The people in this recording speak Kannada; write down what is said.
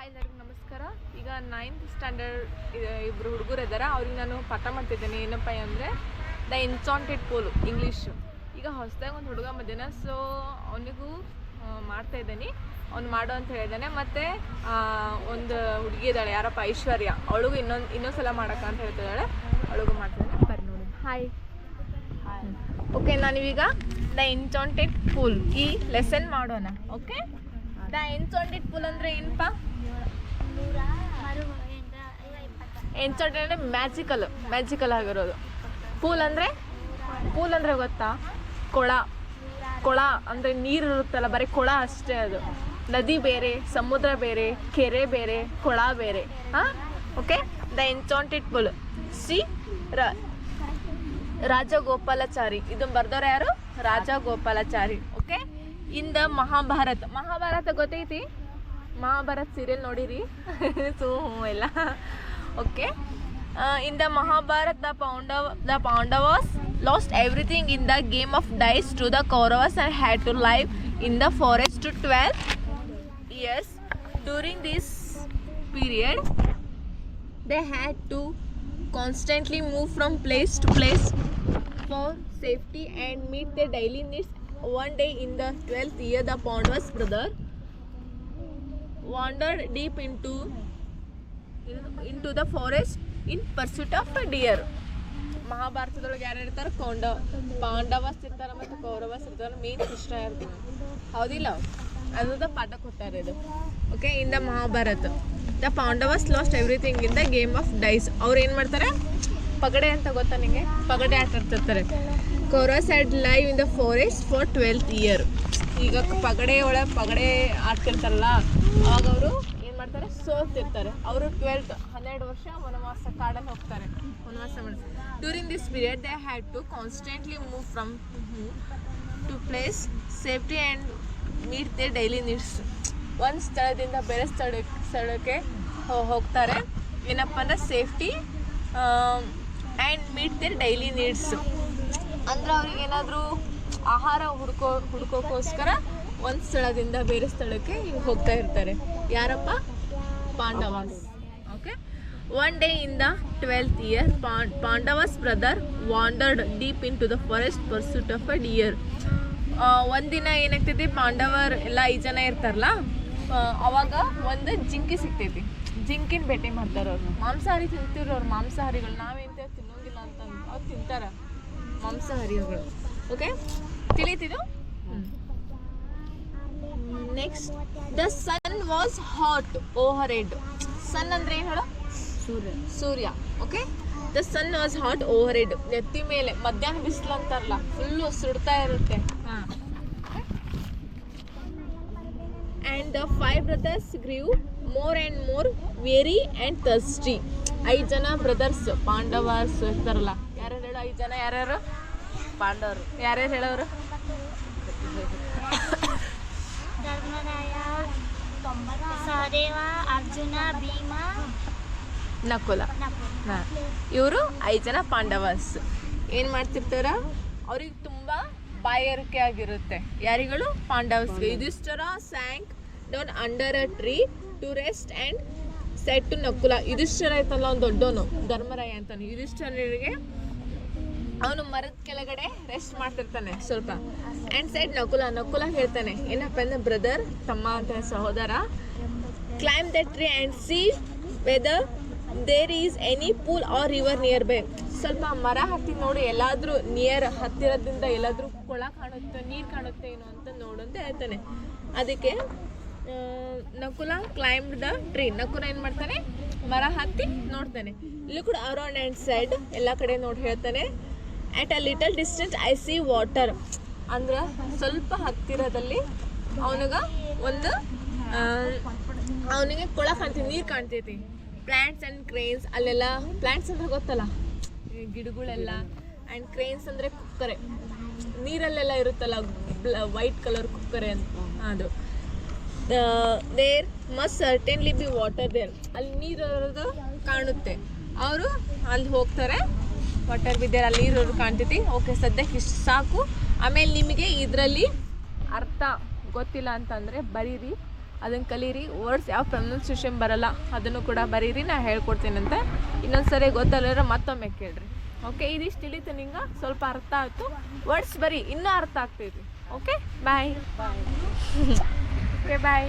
ಹಾಯ್ ಎಲ್ಲರಿಗೂ ನಮಸ್ಕಾರ. ಈಗ ನೈನ್ತ್ ಸ್ಟ್ಯಾಂಡರ್ಡ್ ಇಬ್ಬರು ಹುಡುಗರು ಇದ್ದಾರೆ ಅವ್ರಿಗೆ ನಾನು ಪಾಠ ಮಾಡ್ತಿದ್ದೇನೆ. ಏನಪ್ಪ ಅಂದರೆ ದ ಇನ್ಸಾಂಟೆಡ್ ಪೋಲ್ ಇಂಗ್ಲೀಷು ಈಗ ಹೊಸದಾಗಿ ಒಂದು ಹುಡುಗ ಮಧ್ಯಾಹ್ನ ಸೊ ಅವನಿಗೂ ಮಾಡ್ತಾ ಇದ್ದೀನಿ. ಅವ್ನು ಮಾಡು ಅಂತ ಹೇಳಿದ್ದಾನೆ. ಮತ್ತು ಒಂದು ಹುಡುಗಿ ಇದ್ದಾಳೆ. ಯಾರಪ್ಪ? ಐಶ್ವರ್ಯ. ಅವಳಿಗೂ ಇನ್ನೊಂದು ಇನ್ನೊಂದು ಸಲ ಮಾಡಕ್ಕ ಅಂತ ಹೇಳ್ತಿದ್ದಾಳೆ ಅವಳಿಗೂ ಮಾಡ್ತಿದ್ದಾನೆ ಬರ್ರಿ ನೋಡಿ. ಹಾಯ್ ಓಕೆ ನಾನಿವೀಗ ದ ಇನ್ಸಾಂಟೆಡ್ ಪೂಲ್ ಈ ಲೆಸನ್ ಮಾಡೋಣ. ಓಕೆ ದ ಪುಲ್ ಅಂದರೆ ಏನಪ್ಪ ಅಂದರೆ ಮ್ಯಾಜಿಕಲ್ ಮ್ಯಾಜಿಕಲ್ ಆಗಿರೋದು. ಪೂಲ್ ಅಂದರೆ? ಪೂಲ್ ಅಂದರೆ ಗೊತ್ತಾ? ಕೊಳ. ಕೊಳ ಅಂದರೆ ನೀರು ಇರುತ್ತಲ್ಲ, ಬರೀ ಕೊಳ ಅಷ್ಟೇ ಅದು. ನದಿ ಬೇರೆ, ಸಮುದ್ರ ಬೇರೆ, ಕೆರೆ ಬೇರೆ, ಕೊಳ ಬೇರೆ. ಹಾಂ? Okay the enchanted pool. C Rajagopalachari. ಇದನ್ನ ಬರ್ದವ್ರು ಯಾರು? ರಾಜಗೋಪಾಲಾಚಾರಿ. ಇಂದ ಮಹಾಭಾರತ್ ಮಹಾಭಾರತ ಗೊತ್ತೈತಿ ಮಹಾಭಾರತ್ ಸೀರಿಯಲ್ ನೋಡಿರಿ ಸೊ ಎಲ್ಲ okay in the Mahabharat the Pandava the Pandavas lost everything in the game of dice to the Kauravas and had to live in the forest to twelve years during this period they had to constantly move from place to place for safety and meet their daily needs. One day in the 12th year, the Pandavas brother wandered deep into into the forest in pursuit of a deer. ಮಹಾಭಾರತದೊಳಗೆ ಯಾರು ಇರ್ತಾರೆ ಕೊಂಡ ಪಾಂಡವಸ್ ಇರ್ತಾರೆ ಮತ್ತು ಕೌರವಸ್ ಇರ್ತಾರೆ ಮೇನ್ ಕೃಷ್ಣ ಇರ್ತಾರೆ ಹೌದಿಲ್ಲ ಅದ್ರದ ಪಾಠ ಕೊಟ್ಟಾರೆ ಇದು okay in the Mahabharata the Pandavas lost everything in the game of dice ಅವ್ರು ಏನು ಮಾಡ್ತಾರೆ? ಪಗಡೆ ಅಂತ ಗೊತ್ತಾ ನಿಮಗೆ ಪಗಡೆ ಆಟ ಆಡ್ತಿರ್ತಾರೆ. Kauravas had live in the forest for twelfth year ಈಗ ಪಗಡೆ ಒಳಗೆ ಪಗಡೆ ಆಡ್ತಿರ್ತಾರಲ್ಲ, ಅವಾಗ ಅವರು ಏನು ಮಾಡ್ತಾರೆ? ಸೋತಿರ್ತಾರೆ. ಅವರು ಟ್ವೆಲ್ತ್ ಹನ್ನೆರಡು ವರ್ಷ ವನವಾಸ ಕಾಡಲ್ಲಿ ಹೋಗ್ತಾರೆ. ವನವಾಸ ಮಾಡ್ತಾರೆ. During this period they had to constantly move from to place safety and meet they daily needs ಒಂದು ಸ್ಥಳದಿಂದ ಬೇರೆ ಸ್ಥಳಕ್ಕೆ ಸ್ಥಳಕ್ಕೆ ಹೋಗ್ತಾರೆ. ಏನಪ್ಪ ಅಂದ್ರೆ safety and meet there daily needs ಅಂದ್ರೆ ಅವ್ರಿಗೆ ಏನಾದರೂ ಆಹಾರ ಹುಡ್ಕೋ, ಹುಡ್ಕೋಕೋಸ್ಕರ ಒಂದು ಸ್ಥಳದಿಂದ ಬೇರೆ ಸ್ಥಳಕ್ಕೆ ಹಿಂಗೆ ಹೋಗ್ತಾ ಇರ್ತಾರೆ. ಯಾರಪ್ಪ? ಪಾಂಡವಾಸ್ ಓಕೆ ಒನ್ ಡೇ ಇಂದ twelfth year Pandavas brother wandered deep in to the forest pursuit of a deer ಒಂದಿನ ಏನಾಗ್ತೈತಿ, ಪಾಂಡವರ್ ಎಲ್ಲ ಐದು ಜನ ಇರ್ತಾರಲ್ಲ ಅವಾಗ ಒಂದು ಜಿಂಕಿ ಸಿಗ್ತೈತಿ. ಜಿಂಕಿನ ಭೇಟಿ ಮಾಡ್ತಾರೆ ಅವ್ರು. ಮಾಂಸಾಹಾರಿ ತಿಂತಿರೋ ಅವ್ರು ಮಾಂಸಾಹಾರಿಗಳು ನಾವೇಂತ ತಿನ್ನೋಂಗಿಲ್ಲ ಅಂತ ಅವ್ರು ತಿಂತಾರ. ಮಾಂಸಾಹಾರಿಗಳು. Okay ತಿಳಿತಿದು? Next the sun was hot over head sun ಅಂದ್ರೆ ಏನು ಹೇಳು? ಸೂರ್ಯ. ಸೂರ್ಯ. Okay the sun was hot over head ನೆತ್ತಿ ಮೇಲೆ. ಮಧ್ಯಾಹ್ನ ಬಿಸಿಲು ಅಂತಾರಲ್ಲ ಫುಲ್ಲು ಸುಡ್ತಾ ಇರುತ್ತೆ. ಹಾಂ. And the five brothers grieve more and more very and thirsty ಐದು ಜನ ಬ್ರದರ್ಸ್ ಪಾಂಡವರ್ಸ್ ಇರ್ತಾರಲ್ಲ ಐದು ಜನ ಯಾರ್ಯಾರು? ಪಾಂಡವರು. ಯಾರ್ಯಾರು ಹೇಳೋರು? ಧರ್ಮರಾಯ ಸಹದೇವ ಅರ್ಜುನ ಭೀಮ ನಕುಲ. ಹಾಂ. ಇವರು ಐದು ಜನ ಪಾಂಡವಸ್. ಏನು ಮಾಡ್ತಿರ್ತಾರ? ಅವ್ರಿಗೆ ತುಂಬ ಬಾಯರಿಕೆ ಆಗಿರುತ್ತೆ. ಯಾರಿಗಳು? ಪಾಂಡವಸ್ಗೆ Yudhishthira sank down under a tree to rest and set to Nakula. Yudhishthira ಐತಲ್ಲ ಒಂದು ದೊಡ್ಡೋನು ಧರ್ಮರಾಯ ಅಂತಾನೆ. ಯುಧಿಷ್ಠರಿಗೆ ಅವನು ಮರದ ಕೆಳಗಡೆ ರೆಸ್ಟ್ ಮಾಡ್ತಿರ್ತಾನೆ. ಸ್ವಲ್ಪ. ಆ್ಯಂಡ್ ಸೈಡ್ ನಕುಲ ನಕುಲ ಹೇಳ್ತಾನೆ, ಏನಪ್ಪ ಅಂದ್ರೆ ಬ್ರದರ್ ತಮ್ಮ ಅಂತ ಸಹೋದರ climb the tree and see whether there is any pool or river near by ಸ್ವಲ್ಪ ಮರ ಹತ್ತಿ ನೋಡಿ, ಎಲ್ಲಾದರೂ ನಿಯರ್ ಹತ್ತಿರದಿಂದ ಎಲ್ಲಾದರೂ ಕೊಳ ಕಾಣುತ್ತೆ, ನೀರು ಕಾಣುತ್ತೆ ಏನೋ ಅಂತ ನೋಡು ಅಂತ ಹೇಳ್ತಾನೆ. ಅದಕ್ಕೆ Nakula climb the tree Nakula ಏನು ಮಾಡ್ತಾನೆ? ಮರ ಹತ್ತಿ ನೋಡ್ತಾನೆ. ಇಲ್ಲಿ ಕೂಡ ಅರೌಂಡ್ ಆ್ಯಂಡ್ ಸೈಡ್ ಎಲ್ಲ ಕಡೆ ನೋಡಿ ಹೇಳ್ತಾನೆ. At a little distance I see water ಅಂದ್ರೆ ಸ್ವಲ್ಪ ಹತ್ತಿರದಲ್ಲಿ ಅವನಿಗೆ ಒಂದು ಅವನಿಗೆ ಕೊಳ ಕಾಣ್ತೈತಿ ನೀರು ಕಾಣ್ತೈತಿ ಪ್ಲ್ಯಾಂಟ್ಸ್ ಆ್ಯಂಡ್ ಕ್ರೇನ್ಸ್ ಅಲ್ಲೆಲ್ಲ ಪ್ಲ್ಯಾಂಟ್ಸ್ ಅಂದ್ರೆ ಗೊತ್ತಲ್ಲ? ಗಿಡಗಳೆಲ್ಲ ಆ್ಯಂಡ್ ಕ್ರೇನ್ಸ್ ಅಂದರೆ ಕುಕ್ಕರೆ. ನೀರಲ್ಲೆಲ್ಲ ಇರುತ್ತಲ್ಲ ವೈಟ್ ಕಲರ್ ಕುಕ್ಕರೆ ಅಂತ. ಅದು. There must certainly be water there ಅಲ್ಲಿ ನೀರು ಕಾಣುತ್ತೆ. ಅವರು ಅಲ್ಲಿ ಹೋಗ್ತಾರೆ. ವಾಟರ್ ಬಿದ್ದರೆ ಅಲ್ಲಿ ಇರೋರು ಕಾಣ್ತೈತಿ. ಓಕೆ ಸದ್ಯಕ್ಕೆ ಇಷ್ಟು ಸಾಕು. ಆಮೇಲೆ ನಿಮಗೆ ಇದರಲ್ಲಿ ಅರ್ಥ ಗೊತ್ತಿಲ್ಲ ಅಂತಂದರೆ ಬರೀರಿ. ಅದನ್ನು ಕಲೀರಿ. ವರ್ಡ್ಸ್ ಯಾವ ಪ್ರೊನೌನ್ಸೇಷನ್ ಬರಲ್ಲ ಅದನ್ನು ಕೂಡ ಬರೀರಿ. ನಾ ಹೇಳ್ಕೊಡ್ತೀನಂತೆ. ಇನ್ನೊಂದು ಸರಿ ಗೊತ್ತಲ್ಲಿರೋ ಮತ್ತೊಮ್ಮೆ ಕೇಳ್ರಿ. ಓಕೆ ಇದಿಷ್ಟು ತಿಳಿತು ನಿಂಗೆ. ಸ್ವಲ್ಪ ಅರ್ಥ ಆಯಿತು. ವರ್ಡ್ಸ್ ಬರೀ ಇನ್ನೂ ಅರ್ಥ ಆಗ್ತೈತಿ. Okay bye okay bye